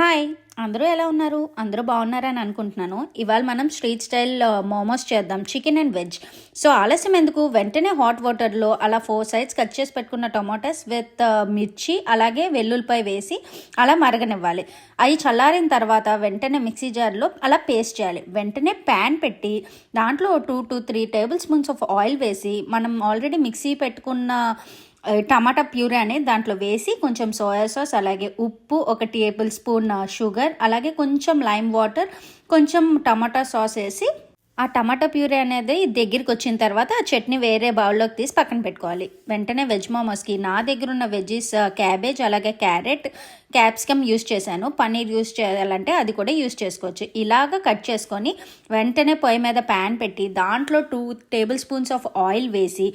Hi. అందరూ ఎలా ఉన్నారు? అందరూ బాగున్నారని అనుకుంటున్నాను. ఇవాళ మనం స్ట్రీట్ స్టైల్ మోమోస్ చేద్దాం. Chicken and veg. సో ఆలస్యం ఎందుకు? వెంటనే హాట్ వాటర్లో అలా ఫోర్ సైడ్స్ కట్ చేసి పెట్టుకున్న టొమాటోస్ విత్ మిర్చి అలాగే వెల్లుల్లిపాయ వేసి అలా మరగనివ్వాలి. అవి చల్లారిన తర్వాత వెంటనే మిక్సీ జార్లో అలా పేస్ట్ చేయాలి. వెంటనే ప్యాన్ పెట్టి దాంట్లో two to three tablespoons of oil వేసి మనం ఆల్రెడీ మిక్సీ పెట్టుకున్న టమాటా ప్యూరీ అనేది దాంట్లో వేసి కొంచెం సోయా సాస్ అలాగే ఉప్పు ఒక టేబుల్ స్పూన్ షుగర్ అలాగే కొంచెం లైమ్ వాటర్ కొంచెం టమాటా సాస్ వేసి ఆ టమాటా ప్యూరీ అనేది దగ్గరికి వచ్చిన తర్వాత ఆ చట్నీ వేరే బౌల్లోకి తీసి పక్కన పెట్టుకోవాలి. వెంటనే వెజ్ మోమోస్కి నా దగ్గర ఉన్న వెజ్జీస్ క్యాబేజ్ అలాగే క్యారెట్ క్యాప్సికమ్ యూస్ చేశాను. పన్నీర్ యూస్ చేయాలంటే అది కూడా యూస్ చేసుకోవచ్చు. ఇలాగ కట్ చేసుకొని వెంటనే పొయ్యి మీద ప్యాన్ పెట్టి దాంట్లో two tablespoons of oil వేసి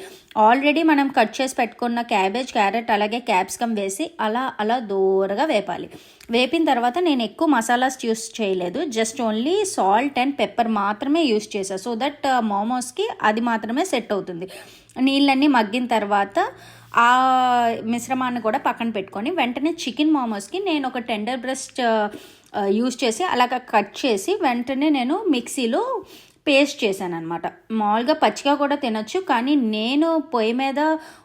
ఆల్రెడీ మనం కట్ చేసి పెట్టుకున్న క్యాబేజ్ క్యారెట్ అలాగే క్యాప్సికమ్ వేసి అలా అలా దూరగా వేపాలి. వేపిన తర్వాత నేను ఎక్కువ మసాలాస్ యూస్ చేయలేదు. Just only salt and pepper మాత్రమే యూస్ చేసా సో దట్ మోమోస్కి అది మాత్రమే సెట్ అవుతుంది. నీళ్ళన్నీ మగ్గిన తర్వాత ఆ మిశ్రమాన్ని కూడా పక్కన పెట్టుకొని వెంటనే చికెన్ మోమోస్కి నేను ఒక టెండర్ బ్రెస్ట్ యూస్ చేసి అలాగ కట్ చేసి వెంటనే నేను మిక్సీలో పేస్ట్ చేశాను అనమాట మామూలుగా పచ్చిగా కూడా తినొచ్చు కానీ నేను పొయ్యి మీద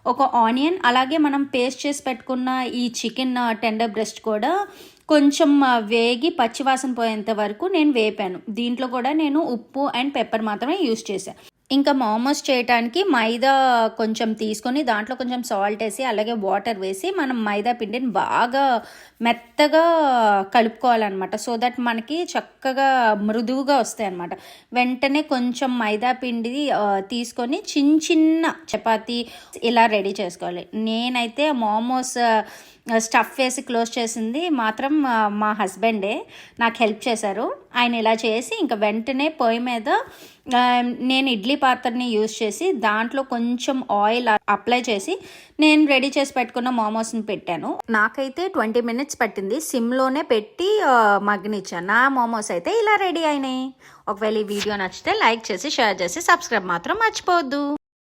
ఒక ఆనియన్ అలాగే మనం పేస్ట్ చేసి పెట్టుకున్న ఈ చికెన్ టెండర్ బ్రెస్ట్ కూడా కొంచెం వేగి పచ్చివాసన పోయేంత వరకు నేను వేపాను. దీంట్లో కూడా నేను ఉప్పు అండ్ పెప్పర్ మాత్రమే యూస్ చేశాను ఇంకా మోమోస్ చేయడానికి మైదా కొంచెం తీసుకొని దాంట్లో కొంచెం సాల్ట్ వేసి అలాగే వాటర్ వేసి మనం మైదా పిండిని బాగా మెత్తగా కలుపుకోవాలన్నమాట. సో దట్ మనకి చక్కగా మృదువుగా వస్తాయి అన్నమాట వెంటనే కొంచెం మైదా పిండి తీసుకొని చిన్న చిన్న చపాతీ ఇలా రెడీ చేసుకోవాలి. నేనైతే మోమోస్ స్టఫ్ వేసి క్లోజ్ చేసింది మాత్రం మా హస్బెండే. నాకు హెల్ప్ చేశారు. ఆయన ఇలా చేసి ఇంకా వెంటనే పొయ్యి మీద నేను ఇడ్లీ పాత్రని యూజ్ చేసి దాంట్లో కొంచెం ఆయిల్ అప్లై చేసి నేను రెడీ చేసి పెట్టుకున్న మోమోస్ని పెట్టాను. నాకైతే ట్వంటీ మినిట్స్ పట్టింది. సిమ్లోనే పెట్టి మగ్గనిచ్చాను నా మోమోస్ అయితే ఇలా రెడీ అయినాయి. ఒకవేళ ఈ వీడియో నచ్చితే లైక్ చేసి షేర్ చేసి సబ్స్క్రైబ్ మాత్రం మర్చిపోవద్దు.